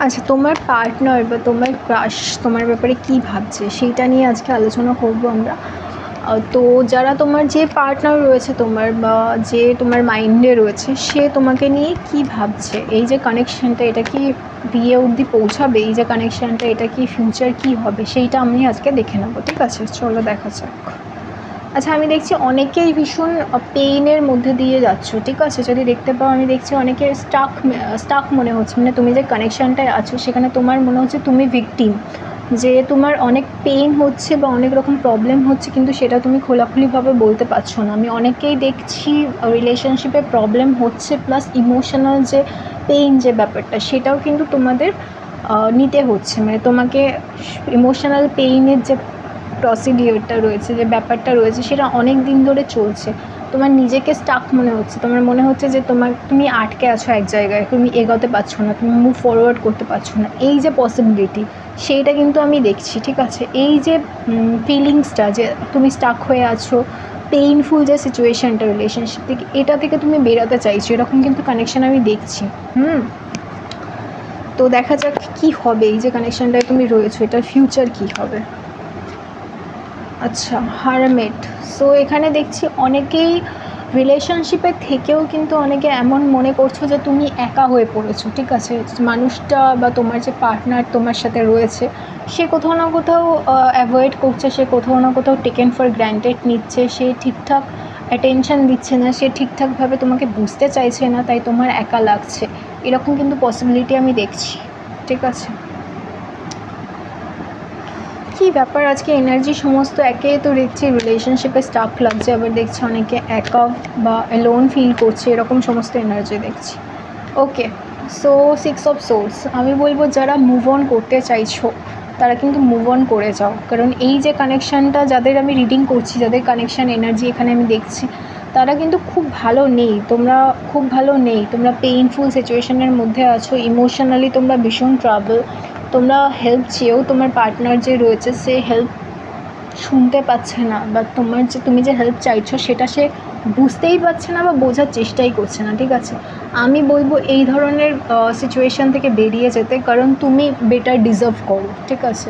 আচ্ছা তোমার পার্টনার বা তোমার ক্রাশ তোমার ব্যাপারে কী ভাবছে? সেইটা নিয়ে আজকে আলোচনা করব আমরা। তো যারা তোমার যে পার্টনার রয়েছে তোমার বা যে তোমার মাইন্ডে রয়েছে, সে তোমাকে নিয়ে কি ভাবছে? এই যে কানেকশানটা এটা কি বিয়ে অবধি পৌঁছাবে? এই যে কানেকশানটা এটা কি ফিউচার কি হবে? সেইটা আমি আজকে দেখে নেব, ঠিক আছে? চলো দেখা যাক। আচ্ছা আমি দেখছি অনেকেই ভীষণ পেইনের মধ্যে দিয়ে যাচ্ছ, ঠিক আছে? যদি দেখতে পাও, আমি দেখছি অনেকে স্টাক স্টাক মনে হচ্ছে। মানে তুমি যে কানেকশানটায় আছো, সেখানে তোমার মনে হচ্ছে তুমি ভিকটিম যে তোমার অনেক পেইন হচ্ছে বা অনেক রকম প্রবলেম হচ্ছে, কিন্তু সেটা তুমি খোলাখুলিভাবে বলতে পারছ না। আমি অনেকেই দেখছি রিলেশনশিপে প্রবলেম হচ্ছে প্লাস ইমোশনাল যে পেইন যে ব্যাপারটা, সেটাও কিন্তু তোমাদের নিতে হচ্ছে। মানে তোমাকে ইমোশনাল পেইনের যে প্রসিডিওরটা রয়েছে, যে ব্যাপারটা রয়েছে, সেটা অনেক দিন ধরে চলছে। তোমার নিজেকে স্টাক মনে হচ্ছে। তোমার মনে হচ্ছে যে তোমার, তুমি আটকে আছো এক জায়গায়, তুমি এগোতে পারছ না, তুমি মুভ ফরওয়ার্ড করতে পারছ না। এই যে পসিবিলিটি সেইটা কিন্তু আমি দেখছি, ঠিক আছে? এই যে ফিলিংসটা যে তুমি স্টাক হয়ে আছো পেইনফুল যে সিচুয়েশানটা রিলেশনশিপ থেকে, এটা থেকে তুমি বেরোতে চাইছো, এরকম কিন্তু কানেকশান আমি দেখছি। হুম? তো দেখা যাক কি হবে, এই যে কানেকশানটায় তুমি রয়েছো, এটার ফিউচার কি হবে? আচ্ছা হারমেট। সো এখানে দেখছি অনেকেই রিলেশনশিপের থেকেও কিন্তু অনেকে এমন মনে করছ যে তুমি একা হয়ে পড়েছো, ঠিক আছে? মানুষটা বা তোমার যে পার্টনার তোমার সাথে রয়েছে, সে কোথাও না কোথাও অ্যাভয়েড করছে, সে কোথাও না কোথাও টেকেন ফর গ্র্যান্টেড নিচ্ছে, সে ঠিকঠাক অ্যাটেনশন দিচ্ছে না, সে ঠিকঠাকভাবে তোমাকে বুঝতে চাইছে না, তাই তোমার একা লাগছে। এরকম কিন্তু পসিবিলিটি আমি দেখছি, ঠিক আছে? কী ব্যাপার? আজকে এনার্জি সমস্ত একে তো দেখছি রিলেশনশিপে স্টাফ লাগছে। আবার দেখছি অনেকে একা বা লোন ফিল করছে, এরকম সমস্ত এনার্জি দেখছি। Okay so six of swords আমি বলব, যারা মুভ অন করতে চাইছো, তারা কিন্তু মুভ অন করে যাও। কারণ এই যে কানেকশানটা যাদের আমি রিডিং করছি, যাদের কানেকশান এনার্জি এখানে আমি দেখছি, তারা কিন্তু খুব ভালো নেই। তোমরা খুব ভালো নেই। তোমরা পেইনফুল সিচুয়েশনের মধ্যে আছো। ইমোশনালি তোমরা ভীষণ ট্রাবল তোমরা হেল্প চেয়েও তোমার পার্টনার যে রয়েছে, সে হেল্প শুনতে পাচ্ছে না বা তোমার যে, তুমি যে হেল্প চাইছো, সেটা সে বুঝতেই পারছে না বা বোঝার চেষ্টাই করছে না, ঠিক আছে? আমি বলব এই ধরনের সিচুয়েশান থেকে বেরিয়ে যেতে, কারণ তুমি বেটার ডিজার্ভ করো, ঠিক আছে?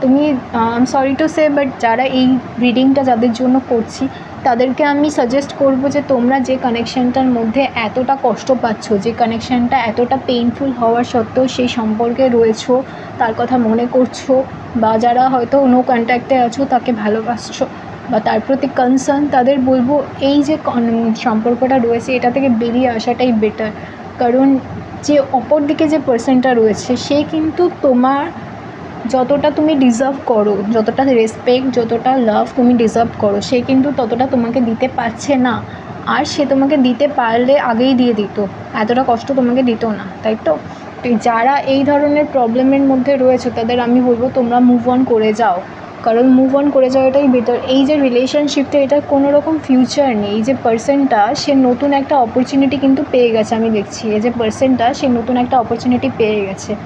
তুমি I am sorry to say but যারা এই রিডিংটা যাদের জন্য করছি তাদেরকে আমি সাজেস্ট করব যে তোমরা যে কানেকশানটার মধ্যে এতটা কষ্ট পাচ্ছ, যে কানেকশানটা এতটা পেইনফুল হওয়ার সত্ত্বেও সেই সম্পর্কে রয়েছো, তার কথা মনে করছ, বা যারা হয়তো নো কন্ট্যাক্টে আছো, তাকে ভালোবাসছো, বা তার প্রতি কনসার্ন তাদের বলব, এই যে সম্পর্কটা রয়েছে, এটা থেকে বেরিয়ে আসাটাই বেটার কারণ যে অপর দিকে যে পার্সনটা রয়েছে, সে কিন্তু তোমার যতটা তুমি ডিজার্ভ করো, যতটা রেসপেক্ট যতটা লাভ তুমি ডিজার্ভ করো, সে কিন্তু ততটা তোমাকে দিতে পারছে না। আর সে তোমাকে দিতে পারলে আগেই দিয়ে দিত। এতটা কষ্ট তোমাকে দিত না, তাই তো? যারা এই ধরনের প্রবলেমের মধ্যে রয়েছে, তাদের আমি বলব তোমরা মুভ অন করে যাও। কারণ মুভ অন করে যাওয়াটাই বেটার এই যে রিলেশনশিপটা এটার কোনো রকম ফিউচার নেই। এই যে পার্সনটা সে নতুন একটা অপরচুনিটি কিন্তু পেয়ে গেছে, আমি দেখছি। এই যে পার্সনটা সে নতুন একটা অপরচুনিটি পেয়ে গেছে।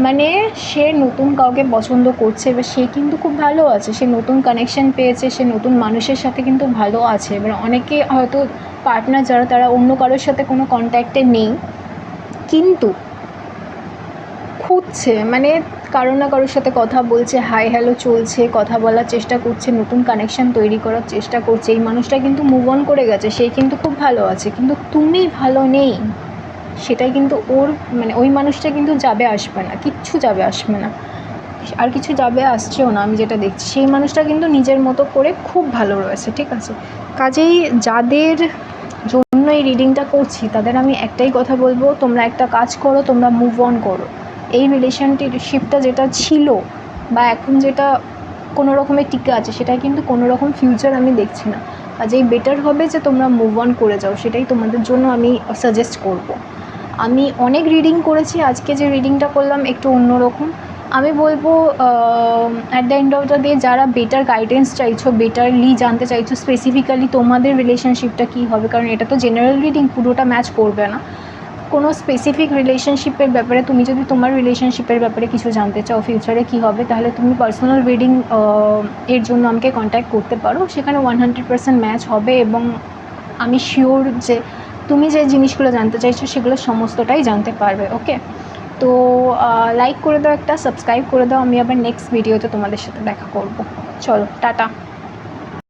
মানে সে নতুন কাউকে পছন্দ করছে এবার সে কিন্তু খুব ভালো আছে, সে নতুন কানেকশন পেয়েছে, সে নতুন মানুষের সাথে কিন্তু ভালো আছে। এবার অনেকে হয়তো পার্টনার যারা, তারা অন্য কারোর সাথে কোনো কন্ট্যাক্টে নেই, কিন্তু খুঁজছে মানে কারও না কারোর সাথে কথা বলছে হাই হ্যালো চলছে, কথা বলার চেষ্টা করছে, নতুন কানেকশন তৈরি করার চেষ্টা করছে, এই মানুষটা কিন্তু মুভ অন করে গেছে, সে কিন্তু খুব ভালো আছে, কিন্তু তুমি ভালো নেই। সেটাই কিন্তু ওর মানে ওই মানুষটা কিন্তু যাবে আসবে না, কিচ্ছু যাবে আসবে না। আর কিছু যাবে আসছেও না, আমি যেটা দেখছি। সেই মানুষটা কিন্তু নিজের মতো করে খুব ভালো রয়েছে, ঠিক আছে? কাজেই যাদের জন্য এই রিডিংটা করছি, তাদের আমি একটাই কথা বলব, তোমরা একটা কাজ করো, তোমরা মুভ অন করো। এই রিলেশনশিপটা যেটা ছিল বা এখন যেটা কোনো রকমের টিকে আছে সেটা কিন্তু কোনো রকম ফিউচার আমি দেখছি না। কাজেই বেটার হবে যে তোমরা মুভ অন করে যাও, সেটাই তোমাদের জন্য আমি সাজেস্ট করব। আমি অনেক রিডিং করেছি, আজকে যে রিডিংটা করলাম একটু অন্যরকম। আমি বলব at the end of the day যারা বেটার গাইডেন্স চাইছো বেটারলি জানতে চাইছো স্পেসিফিক্যালি তোমাদের রিলেশনশিপটা কী হবে? কারণ এটা তো জেনারেল রিডিং পুরোটা ম্যাচ করবে না। কোনো স্পেসিফিক রিলেশনশিপের ব্যাপারে তুমি যদি তোমার রিলেশনশিপের ব্যাপারে কিছু জানতে চাও ফিউচারে কী হবে, তাহলে তুমি পার্সোনাল রিডিং এর জন্য আমাকে কন্ট্যাক্ট করতে পারো। সেখানে ওয়ান হান্ড্রেড পার্সেন্ট ম্যাচ হবে এবং আমি শিওর যে তুমি যে জিনিসগুলো জানতে চাইছো সেগুলো সমস্তটাই জানতে পারবে ওকে তো লাইক করে দাও একটা সাবস্ক্রাইব করে দাও, আমি আবার নেক্সট ভিডিওতে তোমাদের সাথে দেখা করব। চলো, টাটা।